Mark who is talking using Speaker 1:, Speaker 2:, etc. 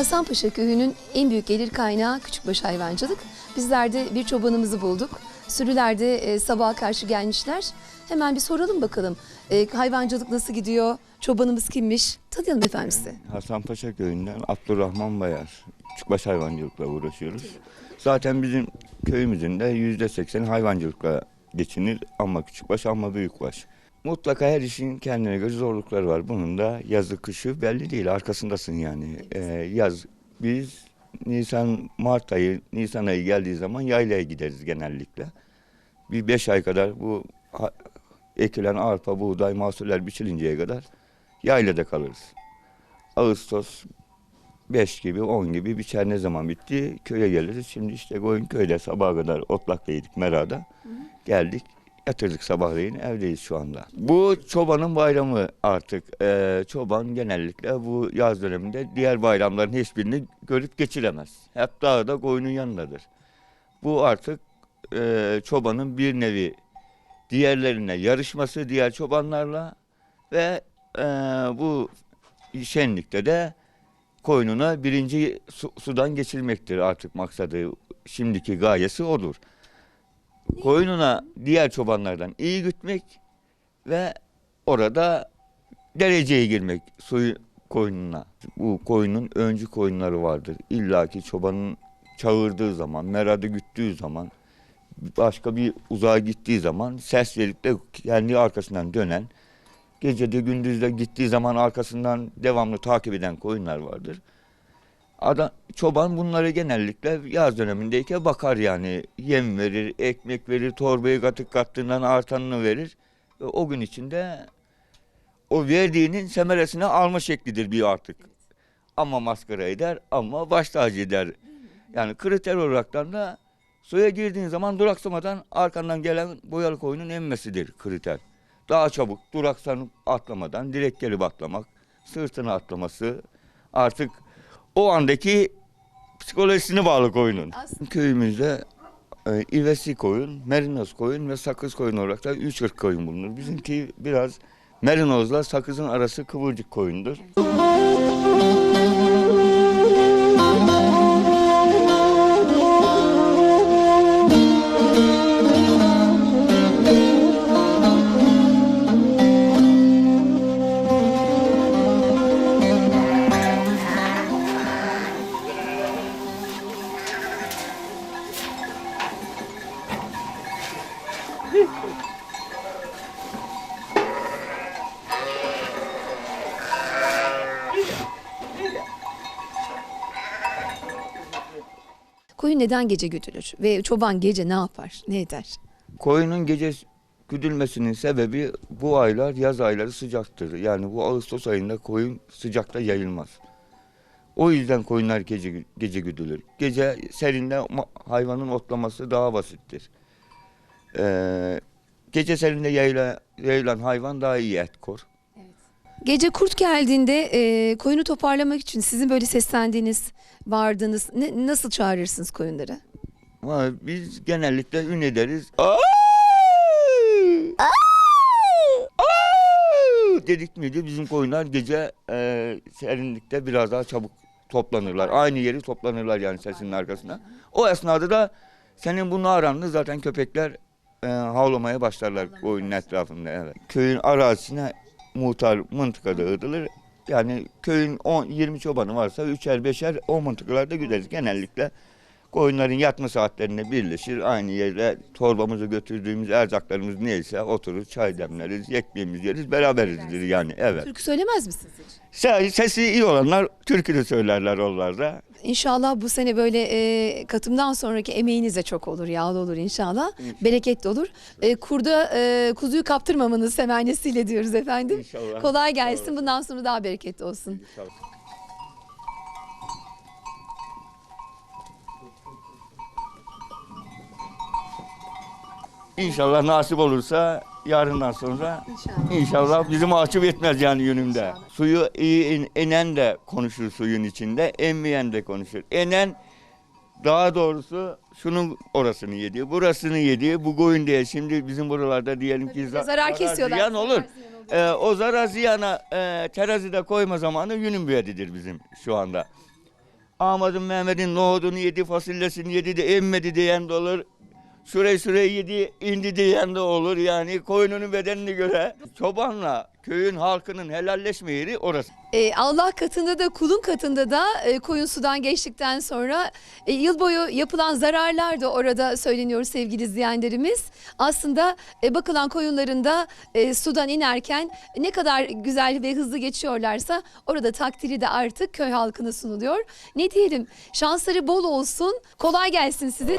Speaker 1: Hasanpaşa köyünün en büyük gelir kaynağı küçükbaş hayvancılık. Bizler de bir çobanımızı bulduk. Sürülerde e, sabaha karşı gelmişler. Hemen bir soralım bakalım. E, hayvancılık nasıl gidiyor? Çobanımız kimmiş? Tanıyalım efendim sizi.
Speaker 2: Hasanpaşa köyünden Abdurrahman Bayar. Küçükbaş hayvancılıkla uğraşıyoruz. Zaten bizim köyümüzün de yüzde seksen hayvancılıkla geçinir. Ama küçükbaş ama büyükbaş. Mutlaka her işin kendine göre zorlukları var. Bunun da yazı kışı belli değil. Arkasındasın yani. Ee, yaz biz Nisan, Mart ayı, Nisan ayı geldiği zaman yaylaya gideriz genellikle. Bir beş ay kadar bu ha- ekilen arpa, buğday, mahsuller biçilinceye kadar yaylada kalırız. Ağustos 5 gibi 10 gibi biçer ne zaman bitti köye geliriz. Şimdi işte koyun köyde sabaha kadar otlaktaydık Mera'da. Geldik yatırdık sabahleyin evdeyiz şu anda. Bu çobanın bayramı artık. Ee, çoban genellikle bu yaz döneminde diğer bayramların hiçbirini görüp geçiremez. Hep dağda koyunun yanındadır. Bu artık e, çobanın bir nevi diğerlerine yarışması diğer çobanlarla ve e, bu şenlikte de koynuna birinci su- sudan geçirmektir artık maksadı. Şimdiki gayesi odur. Koynuna diğer çobanlardan iyi gütmek ve orada dereceye girmek suyu koynuna. Bu koyunun öncü koyunları vardır. İlla ki çobanın çağırdığı zaman, meradı güttüğü zaman, başka bir uzağa gittiği zaman ses verip de kendi arkasından dönen, gece de gündüz de gittiği zaman arkasından devamlı takip eden koyunlar vardır. Adam, çoban bunları genellikle yaz dönemindeyken bakar yani. Yem verir, ekmek verir, torbayı katık kattığından artanını verir. Ve o gün içinde o verdiğinin semeresini alma şeklidir bir artık. Ama maskara eder ama baş tacı eder. Yani kriter olaraktan da suya girdiğin zaman duraksamadan arkandan gelen boyalı koyunun emmesidir kriter. Daha çabuk duraksanıp atlamadan direkt gelip atlamak, sırtına atlaması artık o andaki psikolojisine bağlı koyunun.
Speaker 1: Aslında-
Speaker 2: Köyümüzde e, ivesi koyun, merinos koyun ve sakız koyun olarak da üç ırk koyun bulunur. Bizimki biraz merinozla sakızın arası kıvırcık koyundur.
Speaker 1: Koyun neden gece güdülür? Ve çoban gece ne yapar? Ne eder?
Speaker 2: Koyunun gece güdülmesinin sebebi bu aylar yaz ayları sıcaktır. Yani bu Ağustos ayında koyun sıcakta yayılmaz. O yüzden koyunlar gece, gece güdülür. Gece serinde hayvanın otlaması daha basittir. Ee, gece serinde yayla, yayılan hayvan daha iyi et kor.
Speaker 1: Gece kurt geldiğinde e, koyunu toparlamak için sizin böyle seslendiğiniz, bağırdığınız, ne- nasıl çağırırsınız koyunları?
Speaker 2: Ama biz genellikle ün ederiz. Ay! Ay! Dedik miydi bizim koyunlar gece e, serinlikte biraz daha çabuk toplanırlar. Aynı yeri toplanırlar yani sesinin arkasına. O esnada da senin bununla aranlı zaten köpekler e, havlamaya başlarlar koyunun etrafında. Evet. Köyün arazisine muhtar mıntıkada ığdılır. Yani köyün 10 20 çobanı varsa üçer beşer o mıntıkalarda gideriz. Genellikle koyunların yatma saatlerine birleşir. Aynı yere torbamızı götürdüğümüz erzaklarımız neyse oturur çay demleriz, ekmeğimizi yeriz, beraberizdir yani evet.
Speaker 1: Türkü söylemez misiniz hiç?
Speaker 2: Se- Sesi iyi olanlar türkü de söylerler onlarda.
Speaker 1: İnşallah bu sene böyle e, katımdan sonraki emeğiniz de çok olur, yağlı olur inşallah. Bereketli olur. E, kurda e, kuzuyu kaptırmamanız temennisiyle diyoruz efendim.
Speaker 2: İnşallah.
Speaker 1: Kolay gelsin. Bundan sonra daha bereketli olsun.
Speaker 2: İnşallah nasip olursa yarından sonra inşallah bizi mahcup etmez yani yönümde. Suyu iyi enen de konuşur suyun içinde, emmeyen de konuşur. Enen daha doğrusu şunun orasını yedi, burasını yedi. Bu koyun diye şimdi bizim buralarda diyelim ki za-
Speaker 1: zarar kesiyorlar.
Speaker 2: ziyan olur. Ee, o zarar ziyana e, terazide koyma zamanı yünün büyedidir bizim şu anda. Ahmet'in Mehmet'in nohudunu yedi, fasulyesini yedi de emmedi diyen de olur. Şurayı şurayı yedi, indi diyen de olur. Yani koyunun bedenine göre çobanla köyün halkının helalleşme yeri orası.
Speaker 1: E, Allah katında da kulun katında da e, koyun sudan geçtikten sonra e, yıl boyu yapılan zararlar da orada söyleniyor sevgili izleyenlerimiz. Aslında e, bakılan koyunların da e, sudan inerken ne kadar güzel ve hızlı geçiyorlarsa orada takdiri de artık köy halkına sunuluyor. Ne diyelim şansları bol olsun kolay gelsin size.